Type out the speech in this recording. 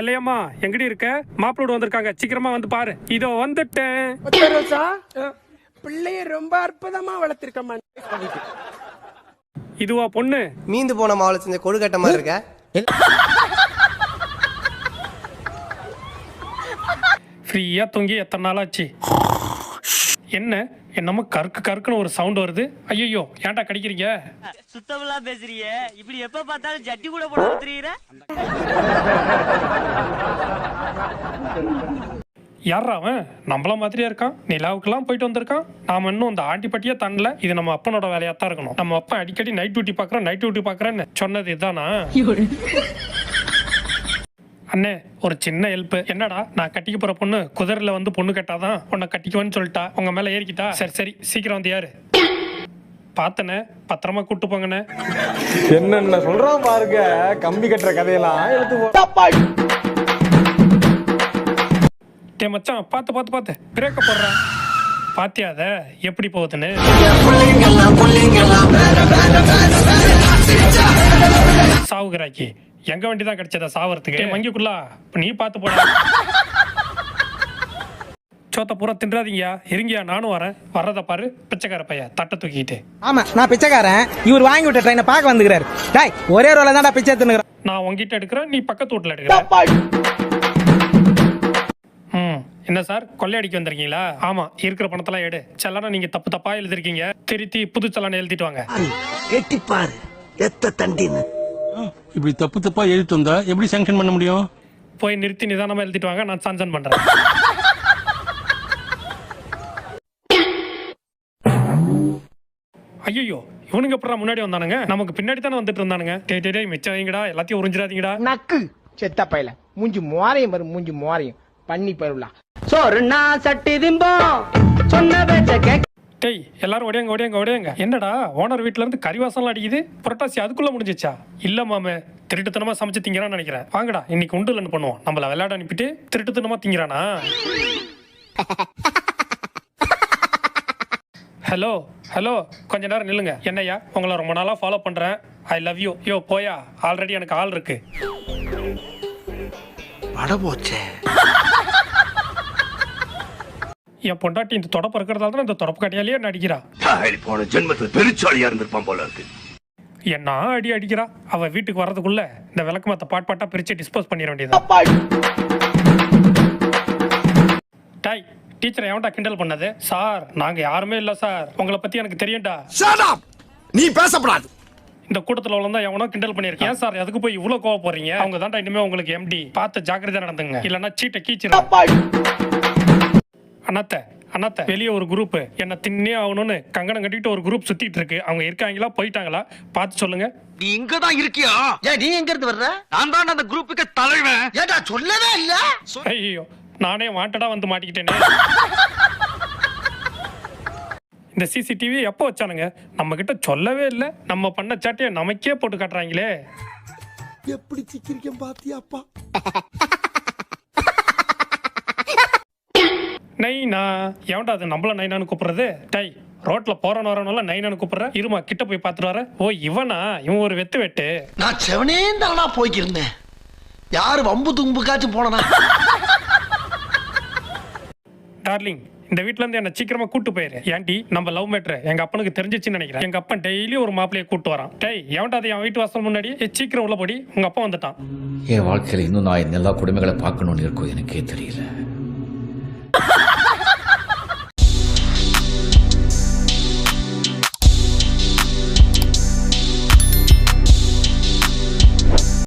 வெள்ளையம்மா எங்கடி இருக்க? மாப்பிளோடு வந்திருக்காங்க சீக்கிரமா வந்து பாரு. இதோ வந்துட்டேன். பிள்ளைய ரொம்ப அற்புதமா வளர்த்திருக்கம்மா. இதுவா பொண்ணு? மீந்து போன மாவுல செஞ்ச கொழுக்கட்டை மாதிரி இருக்க. ஃப்ரீயா தூங்கி எத்தனை நாள் ஆச்சு? என்ன? என்னமோ கருக்கு கருக்குன்னு ஒரு சவுண்ட் வருது. ஐயோ ஏன்டா கடிக்கிறீங்க? சுத்தமில்லா பேசுறிய. இப்படி எப்ப பார்த்தாலும் ஜட்டி கூட போட தெரியுற யாரா அவன்? நம்மள மாதிரியே இருக்கான்? நிலாவுக்கெல்லாம் போயிட்டு வந்திருக்கான். நாம இன்னும் அந்த ஆண்டிப்பட்டியே தண்ணல இது நம்ம அப்பனோட வேலையா தான் இருக்கணும். நம்ம அப்பா அடிக்கடி நைட் டியூட்டி பாக்குறோம் நைட் டியூட்டி பாக்குறேன்னு சொன்னது இதுதானா அண்ணே ஒரு சின்ன ஹெல்ப் என்னடா நான் கட்டிக்க போற பொண்ணு குதிரையில வந்து பொண்ணு கட்டாதான் உன்னை கட்டிக்குவேன்னு சொல்லிட்டா உங்க மேல ஏறிக்கிட்டா சரி சரி சீக்கிரம் வந்து யாரு பார்த்தனே பத்திரமா கூட்டு போங்கண்ணே என்னென்ன சொல்றான் பாருங்க கம்பி கட்டுற கதையெல்லாம் எடுத்து டே மச்சான் பார்த்து பார்த்து பார்த்து பிரேக்க போடுறேன் பாத்தியா அத எப்படி போகுதுன்னு சாவுகிறாக்கி எங்க வண்டி தான் கிடைச்சதா சாவறதுக்கு. மங்கிக்குள்ளா. இப்ப நீ பார்த்து போட. சோத்த பூரா தின்றாதீங்க இருங்கயா நானும் வரேன். வர்றத பாரு. பிச்சைக்கார பைய தட்டை தூக்கிட்டு ஆமா நான் பிச்சைக்காரன். இவர் வாங்கி விட்ட ட்ரெயினை பார்க்க வந்துக்கிறாரு. டாய் ஒரே ரோல தான்டா பிச்சை எடுத்துனுக்குறேன் நான் உங்ககிட்ட எடுக்கிறேன் நீ பக்கத்து வீட்டுல எடுக்கிற. ம் என்ன சார்? கொள்ளையடிக்க வந்திருக்கீங்களா? ஆமா இருக்கிற பணத்தெல்லாம் எடு. செல்லான நீங்க தப்பு தப்பா எழுதிருக்கீங்க. திருத்தி புது செல்லான எழுதிட்டு வாங்க. எட்டிப்பாரு எத்த தண்டின்னு. இப்படி தப்பு தப்பா எழுதிட்டு வந்தா எப்படி சாங்ஷன் பண்ண முடியும்? போய் நிறுத்தி நிதானமா எழுதிட்டு வாங்க நான் சான்சன் பண்றேன். ஐயோ இவனுங்க எப்படா முன்னாடி வந்தானுங்க? நமக்கு பின்னாடி தானே வந்துட்டு இருந்தானுங்க. டே டே டேய் மிச்சம் வைங்கடா எல்லாத்தையும் உறிஞ்சிடாதீங்கடா. நக்கு. செத்த பையல. மூஞ்சி மோரையும் பாரு மூஞ்சி மோரையும். பண்ணி பருவலா சோறுனா சட்டி திம்போம். சொன்ன பேச்ச டேய் எல்லாரும் ஓடியாங்க ஓடியாங்க ஓடியாங்க. என்னடா ஓனர் வீட்ல இருந்து கறிவாசம்லாம் அடிக்குது? புரட்டாசி அதுக்குள்ள முடிஞ்சிச்சா? இல்ல மாமே திருட்டுத்தனமா சமைச்சு திங்கிறான்னு நினைக்கிறேன். வாங்கடா இன்னைக்கு உண்டு இல்லைன்னு பண்ணுவோம். நம்மள விளையாட அனுப்பிட்டு திருட்டுத்தனமா திங்கிறானா? ஹலோ ஹலோ கொஞ்ச நேரம் நில்லுங்க. என்னய்யா உங்களை ரொம்ப நாளா ஃபாலோ பண்றேன். ஐ லவ் யூ யோ போயா ஆல்ரெடி எனக்கு ஆள் இருக்கு. அட போச்சே என் பொண்டாட்டி இந்த தொடப்பு இருக்கிறதால தான் இந்த தொடப்பு கட்டியாலேயே நடிக்கிறா. போன ஜென்மத்துல பெருச்சாளியா இருந்திருப்பான் போல இருக்கு. என்ன அடி அடிக்கிறா? அவ வீட்டுக்கு வர்றதுக்குள்ள இந்த விளக்கு மத்த பாட் பாட்டா பிரிச்சு டிஸ்போஸ் பண்ணிட வேண்டியது டாய் டீச்சர் எவன்டா கிண்டல் பண்ணது? சார் நாங்க யாருமே இல்ல சார். உங்களை பத்தி எனக்கு தெரியும்டா. நீ பேசப்படாது. இந்த கூட்டத்துல உள்ளதா எவனோ கிண்டல் பண்ணிருக்கேன் ஏன் சார் அதுக்கு போய் இவ்வளவு கோவ போறீங்க அவங்க தான்டா இனிமே உங்களுக்கு எம்டி பார்த்து ஜாக்கிரதையா நடந்துங்க. இல்லன்னா சீட்டை கீச்சிரும். அண்ணாத்த அண்ணாத்த வெளியே ஒரு குரூப் என்ன தின்னே ஆகணும்னு கங்கணம் கட்டிட்டு ஒரு குரூப் சுத்திட்டு இருக்கு. அவங்க இருக்காங்களா போயிட்டாங்களா பார்த்து சொல்லுங்க. நீ இங்கதான் இருக்கியா? ஏன் நீ எங்க இருந்து வர்ற? நான் தான் அந்த குரூப்புக்கு தலைவன். ஏடா சொல்லவே இல்ல? ஐயோ நானே வாண்டடா வந்து மாட்டிக்கிட்டேனே. இந்த சிசிடிவி எப்போ வச்சானுங்க? நம்ம கிட்ட சொல்லவே இல்லை. நம்ம பண்ண சாட்டையை நமக்கே போட்டு காட்டுறாங்களே. எப்படி சிக்கிரிக்கம் பாத்தியாப்பா நைனா. எவன்டா அது நம்மள நைனான்னு கூப்பிடுறது? டை ரோட்ல போறவன வரவனால நைனான்னு கூப்பிடுற? இருமா கிட்ட போய் பார்த்துட்டு வர. ஓ இவனா? இவன் ஒரு வெத்து வெட்டு. நான் செவனே தானா போய்க்கிருந்தேன். யாரு வம்பு தும்புக்காச்சும் போனனா? டார்லிங் இந்த வீட்ல இருந்து என்ன சீக்கிரமா கூட்டு போயிரு. ஏன்டி நம்ம லவ் மேட்ரு எங்க அப்பனுக்கு தெரிஞ்சிச்சுன்னு நினைக்கிறேன். எங்க அப்பன் டெய்லி ஒரு மாப்பிளைய கூட்டு வரான். டேய் எவன்டா அது என் வீட்டு வாசல் முன்னாடி? சீக்கிரம் உள்ள போடி. உங்க அப்பா வந்துட்டான். என் வாழ்க்கையில் இன்னும் நான் எல்லா குடும்பங்களை பார்க்கணும்னு இருக்கோ எனக்கே தெரியல.